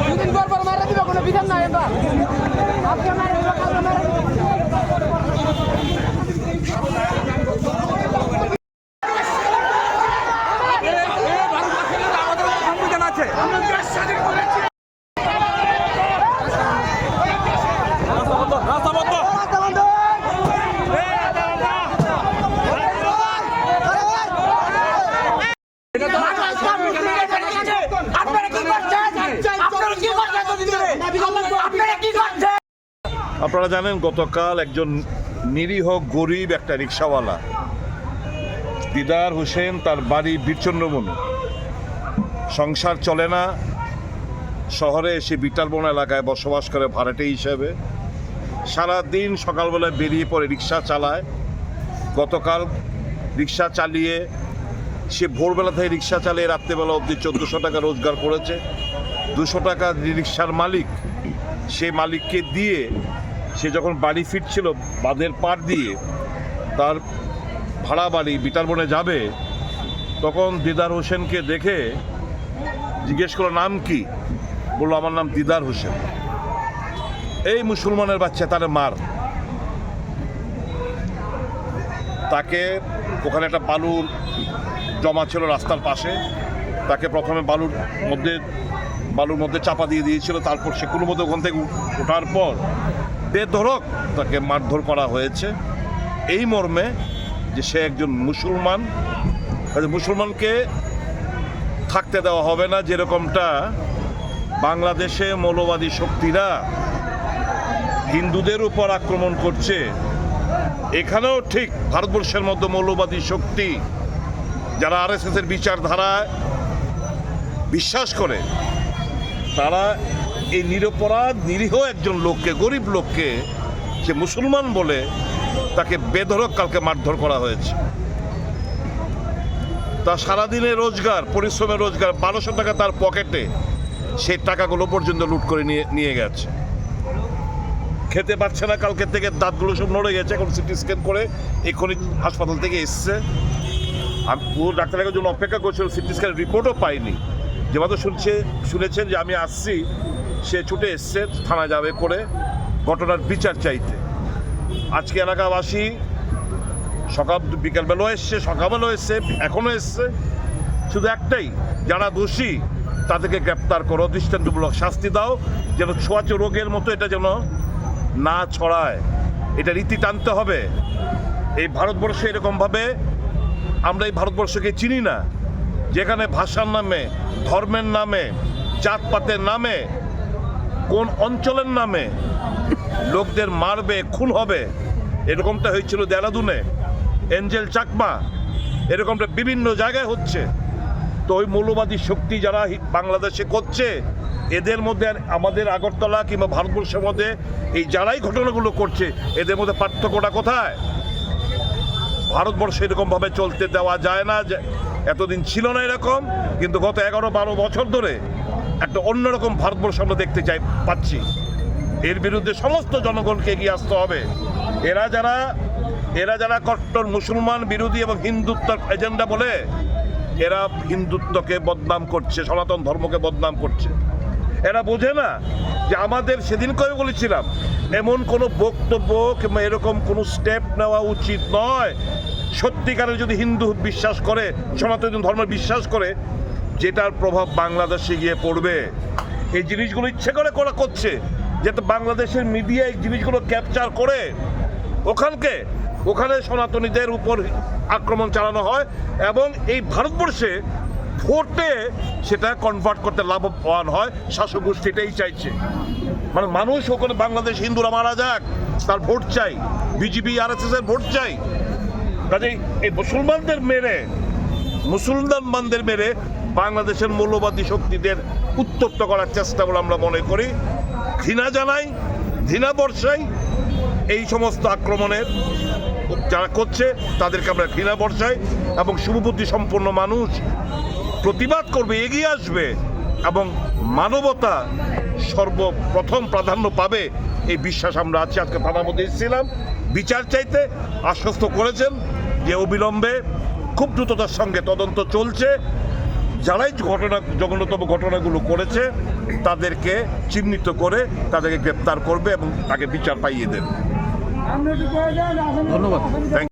দুদিন পর পর মারা দিবে কোনো বিধান নাই এবার। আজকে মারা দিবে মারা আপনারা কি করছেন আপনারা কি করছেন এতদিন ধরে আপনারা কি করছেন আপনারা জানেন, গতকাল একজন নিরীহ গরিব একটা রিক্সাওয়ালা, দিদার হোসেন, তার বাড়ি বীরচন্দ্রবন। সংসার চলে না। শহরে এসে বিটালবন এলাকায় বসবাস করে ভাড়াটে হিসেবে। সারাদিন সকালবেলায় বেরিয়ে পড়ে, রিক্সা চালায়। গতকাল রিক্সা চালিয়ে, সে ভোরবেলা থেকে রিক্সা চালিয়ে রাত্রেবেলা অবধি চোদ্দোশো টাকা রোজগার করেছে। দুশো টাকা রিক্সার মালিক, সে মালিককে দিয়ে সে যখন বাড়ি ফিরছিল বাঁধের পার দিয়ে, তার ভাড়া বাড়ি বিটারবনে যাবে, তখন দিদার হোসেনকে দেখে জিজ্ঞেস করল, নাম কি? বলল, আমার নাম দিদার হোসেন। এই মুসলমানের বাচ্চা, তার মার। তাকে ওখানে একটা বালুর জমা ছিল রাস্তার পাশে, তাকে প্রথমে বালুর মধ্যে বালুর মধ্যে চাপা দিয়ে দিয়েছিল, তারপর সে কোনো মতো ওখান থেকে ওঠার পর বেধরক তাকে মারধর করা হয়েছে। এই মর্মে যে সে একজন মুসলমান মুসলমানকে থাকতে দেওয়া হবে না, যেরকমটা বাংলাদেশে মৌলবাদী শক্তিরা হিন্দুদের উপর আক্রমণ করছে। এখানেও ঠিক ভারতবর্ষের মধ্যে মৌলবাদী শক্তি যারা আর এস এর বিচারধারায় বিশ্বাস করে, তারা এই নিরপরাধ, নিরীহ একজন লোককে, গরিব লোককে সে মুসলমান বলে তাকে বেধরক কালকে মারধর করা হয়েছে। তার সারাদিনে রোজগার, পরিশ্রমের রোজগার বারোশো টাকা তার পকেটে সেই টাকাগুলো পর্যন্ত লুট করে নিয়ে নিয়ে গেছে। খেতে পারছে না কালকে থেকে, দাঁতগুলো সব নড়ে গেছে, এখন সিটি স্ক্যান করে এক্ষুনি হাসপাতাল থেকে এসছে। আমি পুরো ডাক্তারের জন্য অপেক্ষা করছিল সিটি স্ক্যান রিপোর্টও পাইনি। যে মাত্র শুনছে, শুনেছেন যে আমি আসছি সে ছুটে এসছে থানা যাবে করে ঘটনার বিচার চাইতে। আজকে এলাকাবাসী সকাল বিকালবেলাও এসছে, সকালবেলাও এসছে, এখনও এসছে। শুধু একটাই, যারা দোষী, তাদেরকে গ্রেপ্তার করো। দৃষ্টান্তমূলক শাস্তি দাও, যেন ছোঁয়াচে রোগের মতো এটা যেন না ছড়ায়। এটা রীতি টানতে হবে। এই ভারতবর্ষে এরকমভাবে, আমরা এই ভারতবর্ষকে চিনি না। যেখানে ভাষার নামে, ধর্মের নামে, জাতপাতের নামে কোন অঞ্চলের নামে লোকদের মারবে, খুন হবে, এরকমটা হয়েছিল দেরাদুনে। এঞ্জেল চাকমা, এরকমটা বিভিন্ন জায়গায় হচ্ছে। তো ওই মৌলবাদী শক্তি যারা বাংলাদেশে করছে, এদের মধ্যে আমাদের আগরতলা কিংবা ভারতবর্ষের মধ্যে এই যারাই ঘটনাগুলো করছে, এদের মধ্যে পার্থক্যটা কোথায়? ভারতবর্ষে এরকমভাবে চলতে দেওয়া যায় না এতদিন ছিল না এরকম, কিন্তু গত এগারো বারো বছর ধরে একটা অন্যরকম ভারতবর্ষ আমরা দেখতে চাই, পাচ্ছি। এর বিরুদ্ধে সমস্ত জনগণকে এগিয়ে আসতে হবে। এরা যারা এরা যারা কট্টর মুসলমান, বিরোধী এবং হিন্দুত্বর এজেন্ডা বলে, এরা হিন্দুত্বকে বদনাম করছে, সনাতন ধর্মকে বদনাম করছে। এরা বোঝে না যে আমাদের সেদিন করে বলেছিলাম, এমন কোনো বক্তব্য কিংবা এরকম কোনো স্টেপ নেওয়া উচিত নয়। সত্যিকারের যদি হিন্দু বিশ্বাস করে, সনাতন ধর্ম বিশ্বাস করে যেটার প্রভাব বাংলাদেশে গিয়ে পড়বে। এই জিনিসগুলো ইচ্ছে করে করা করছে, যাতে বাংলাদেশের মিডিয়া এই জিনিসগুলো ক্যাপচার করে। ওখানকে, ওখানে সনাতনীদের উপর আক্রমণ চালানো হয় এবং এই ভারতবর্ষে ভোটে সেটা কনভার্ট করতে লাভবান হয় শাসক গোষ্ঠীটাই চাইছে। মানে মানুষ ওখানে বাংলাদেশ হিন্দুরা মারা যাক, তার ভোট চাই, বিজেপি আর এস এর ভোট চাই। কাজেই এই মুসলমানদের মেরে মুসলমানদের মেরে বাংলাদেশের মৌলবাদী শক্তিদের উত্তপ্ত করার চেষ্টা বলে আমরা মনে করি। ঘৃণা জানাই, ঘৃণা বর্ষাই এই সমস্ত আক্রমণের যারা করছে, তাদেরকে আমরা ঘৃণা বর্ষাই এবং শুভবুদ্ধি সম্পন্ন মানুষ প্রতিবাদ করবে, এগিয়ে আসবে এবং মানবতা সর্বপ্রথম প্রাধান্য পাবে, এই বিশ্বাস আমরা আছি। আজকে থানার মধ্যে এসেছিলাম। বিচার চাইতে আশ্বস্ত করেছেন যে অবিলম্বে খুব দ্রুততার সঙ্গে তদন্ত চলছে। যারাই ঘটনা জঘন্যতম ঘটনাগুলো করেছে তাদেরকে চিহ্নিত করে তাদেরকে গ্রেপ্তার করবে এবং তাকে বিচার পাইয়ে দেবে। ধন্যবাদ। থ্যাংক